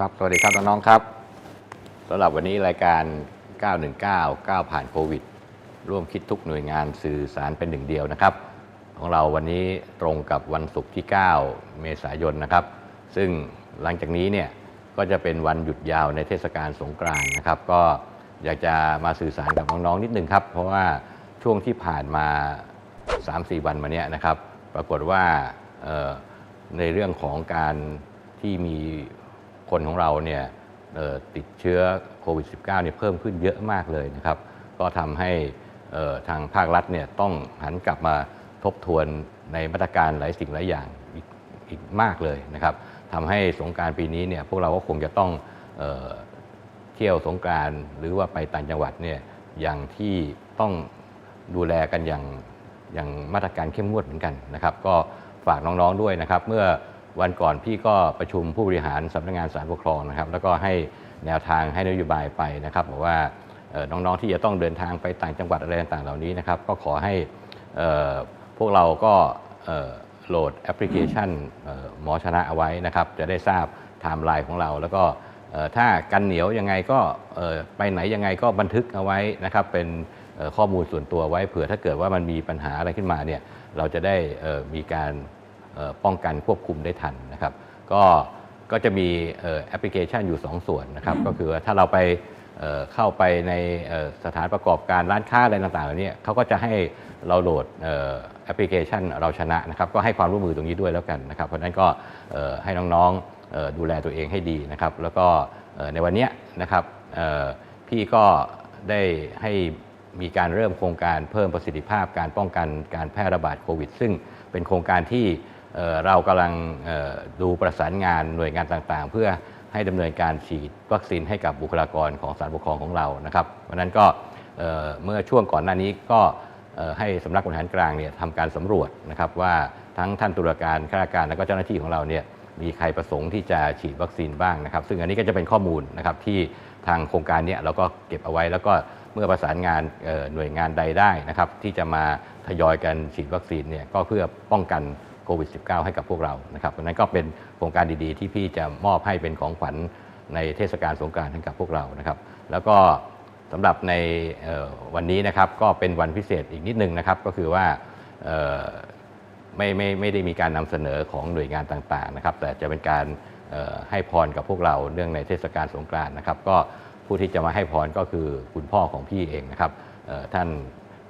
ครับ สวัสดีครับน้องๆครับสำหรับวันนี้รายการ 919 9 ผ่านโควิด ร่วมคิดทุกหน่วยงานสื่อสารเป็นหนึ่งเดียวนะครับ ของเราวันนี้ตรงกับวันศุกร์ที่ 9 เมษายนนะครับ ซึ่งหลังจากนี้เนี่ยก็จะเป็นวันหยุดยาวในเทศกาลสงกรานต์นะครับ ก็อยากจะมาสื่อสารกับน้องๆนิดนึงครับ เพราะว่าช่วงที่ผ่านมา 3-4 วันมาเนี้ยนะครับ ปรากฏว่าในเรื่องของการที่มี คนของเราเนี่ยติดเชื้อโควิด -19 เนี่ยเพิ่มขึ้นเยอะมากเลยนะครับ ก็ทำให้ทางภาครัฐเนี่ยต้องหันกลับมาทบทวนในมาตรการหลายสิ่งหลายอย่างอีกอีกมากเลยนะครับทำให้สงการปีนี้เนี่ยพวกเราก็คงจะต้องเออเที่ยวสงกานต์หรือว่าไปต่างจังหวัดเนี่ยอย่างที่ต้องดูแลกันอย่างอย่างมาตรการเข้มงวดเหมือนกันนะครับ ก็ฝากน้องๆด้วยนะครับ เมื่อ วันก่อนพี่ก็ประชุมผู้บริหารสำนักงานศาลปกครองนะครับ แล้วก็ให้แนวทางให้นโยบายไปนะครับบอกว่าน้องๆที่จะต้องเดินทางไปต่างจังหวัดอะไรต่างๆเหล่านี้นะครับ ก็ขอให้พวกเราก็โหลดแอปพลิเคชันหมอชนะเอาไว้นะครับ จะได้ทราบไทม์ไลน์ของเรา แล้วก็ถ้ากันเหนียวยังไงก็ไปไหนยังไงก็บันทึกเอาไว้นะครับ เป็นข้อมูลส่วนตัวไว้เผื่อถ้าเกิดว่ามันมีปัญหาอะไรขึ้นมาเนี่ยเราจะได้มีการ ป้องกันควบคุมได้ทันนะครับ ก็ก็จะมีเอ่อแอปพลิเคชันอยู่ 2 ส่วนนะครับ ก็คือว่าถ้าเราไปเอ่อเข้าไปในเอ่อสถานประกอบการร้านค้าอะไรต่างๆเหล่านี้เขาก็จะให้เราโหลดเอ่อแอปพลิเคชันเราชนะนะครับ ก็ให้ความร่วมมือตรงนี้ด้วยแล้วกันนะครับ เพราะฉะนั้นก็เอ่อให้น้องๆเอ่อดูแลตัวเองให้ดีนะครับ แล้วก็เอ่อในวันเนี้ยนะครับเอ่อพี่ก็ได้ให้มีการเริ่มโครงการเพิ่มประสิทธิภาพการป้องกันการแพร่ระบาดโควิด ซึ่งเป็นโครงการที่ เเรากำลังดูประสานงานหน่วยงานต่างๆ เพื่อให้ดำเนินการฉีดวัคซีนให้กับบุคลากรของศาลปกครองของเรานะครับเพราะฉะนั้นก็เอ่อเมื่อช่วงก่อนหน้านี้ก็ให้สำนักบริหารกลางเนี่ยทำการสำรวจนะครับว่าทั้งท่านตุลาการข้าราชการและก็เจ้าหน้าที่ของเราเนี่ยมีใครประสงค์ที่จะฉีดวัคซีนบ้างนะครับ ซึ่งอันนี้ก็จะเป็นข้อมูลนะครับที่ทางโครงการเนี้เราก็เก็บเอาไว้ แล้วก็เมื่อประสานงานหน่วยงานใดได้นะครับที่จะมาทยอยกันฉีดวัคซีนเนี่ยก็เพื่อป้องกัน โควิด -19 ให้กับพวกเรานะครับนั้นก็เป็นโครงการดีๆ ที่พี่จะมอบให้เป็นของขวัญในเทศกาลสงกรานต์ให้กับพวกเรานะครับ แล้วก็สำหรับในวันนี้นะครับก็เป็นวันพิเศษอีกนิดนึงนะครับ ก็คือว่าไม่ไม่ไม่ได้มีการนำเสนอของหน่วยงานต่างๆนะครับ แต่จะเป็นการให้พรกับพวกเราเนื่องในเทศกาลสงกรานต์นะครับ ก็ผู้ที่จะมาให้พรก็คือคุณพ่อของพี่เองนะครับท่าน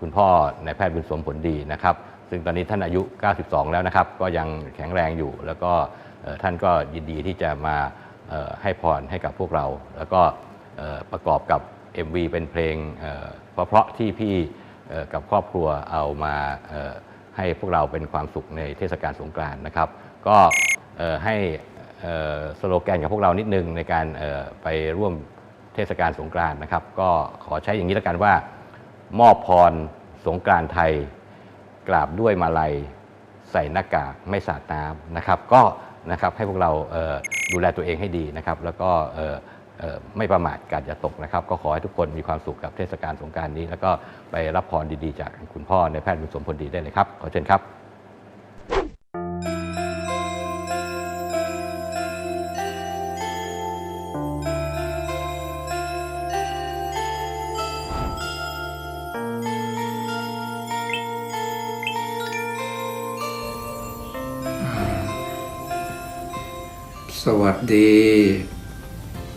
คุณพ่อนายแพทย์บุญสมผลดีนะครับ ซึ่งตอนนี้ท่านอายุ 92 แล้วนะครับ ก็ยังแข็งแรงอยู่ แล้วก็ท่านก็ยินดีที่จะมาให้พรให้กับพวกเรา แล้วก็ประกอบกับ MV เป็นเพลงเพราะๆที่พี่กับครอบครัวเอามาให้พวกเราเป็นความสุขในเทศกาลสงกรานต์นะครับ ก็ให้สโลแกนกับพวกเรานิดนึงในการไปร่วมเทศกาลสงกรานต์นะครับ ก็ขอใช้อย่างนี้แล้วกันว่า มอบพรสงกรานต์ไทย กราบด้วยมาลัยใส่หน้ากากไม่สาดน้ำนะครับ ก็นะครับให้พวกเราเดูแลตัวเองให้ดีนะครับ แล้วก็ไม่ประมาทการจะตกนะครับ ก็ขอให้ทุกคนมีความสุขกับเทศกาลสงการนี้ แล้วก็ไปรับพรดีๆ จากคุณพ่อในแพทย์บุญสมพลดีได้เลยครับ ขอเชิญครับ สวัสดี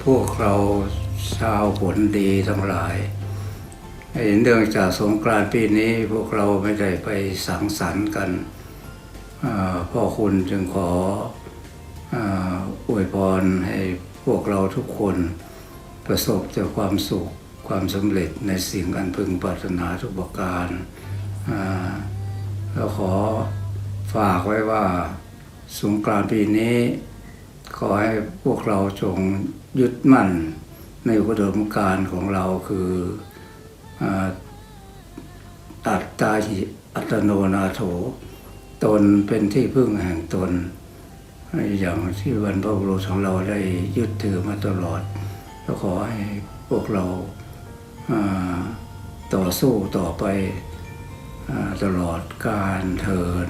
พวกเราชาวผลดีทั้งหลายเนื่องจากสงกรานต์ปีนี้พวกเราไม่ได้ไปสังสรรค์กันพ่อคุณจึงขออวยพรให้พวกเราทุกคนประสบแต่ความสุขความสำเร็จในสิ่งอันพึงปรารถนาทุกประการแล้วขอฝากไว้ว่าสงกรานต์ปีนี้ อให้พวกเราจงยึดมั่นในอุดมการของเราคืออัตตาหิอัตโนนาโถ ตนเป็นที่พึ่งแห่งตน อย่างที่บรรพบุรุษของเราได้ยึดถือมาตลอดแล้วขอให้พวกเราาต่อสู้ต่อไปอตลอดการเทิน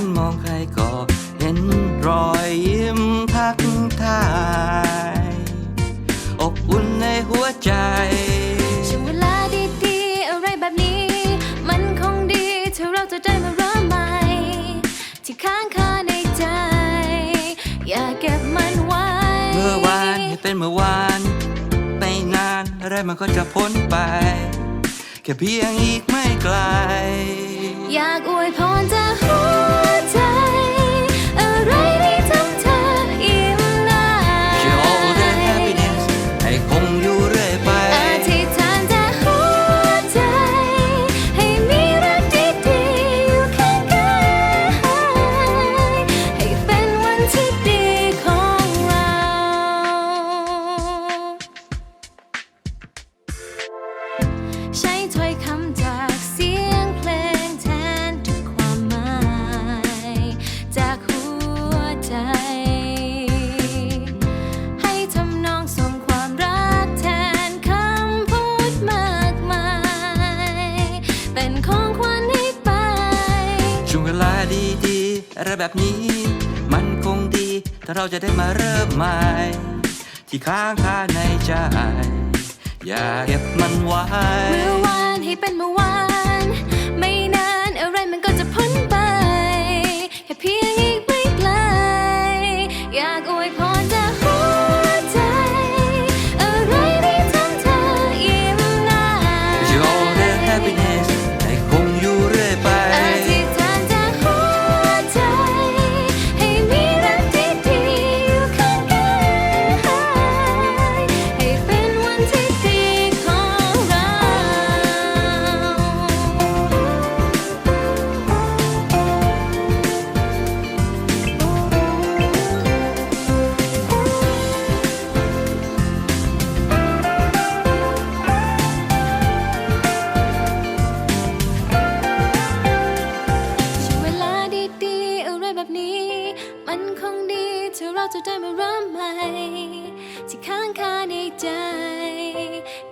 นมองใครก็เห็นรอยยิ้มทักทาย อบอุ่นในหัวใจ ช่วงเวลาดีๆ อะไรแบบนี้ มันคงดีถ้าเราจะได้มาเริ่มใหม่ ที่ค้างคาในใจ อย่าเก็บมันไว้ เมื่อวานให้เป็นเมื่อวานไม่นานอะไรมันก็จะพ้นไป แค่เพียงอีกไม่ไกล อยากอวยพรจากหัวใจ แบบนี้ มันคงดี ถ้าเราจะได้มาเริ่มใหม่ ที่ค้างคาในใจ อย่าเก็บมันไว้ เมื่อวานให้เป็นเมื่อวาน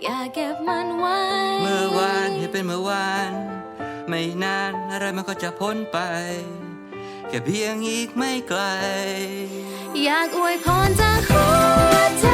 อย่าเก็บมันไว้ เมื่อวานให้เป็นเมื่อวาน ไม่นานอะไรมันก็จะพ้นไป แค่เพียงอีกไม่ไกล อยากอวยพรจากหัวใจ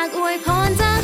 ากอวยพรจา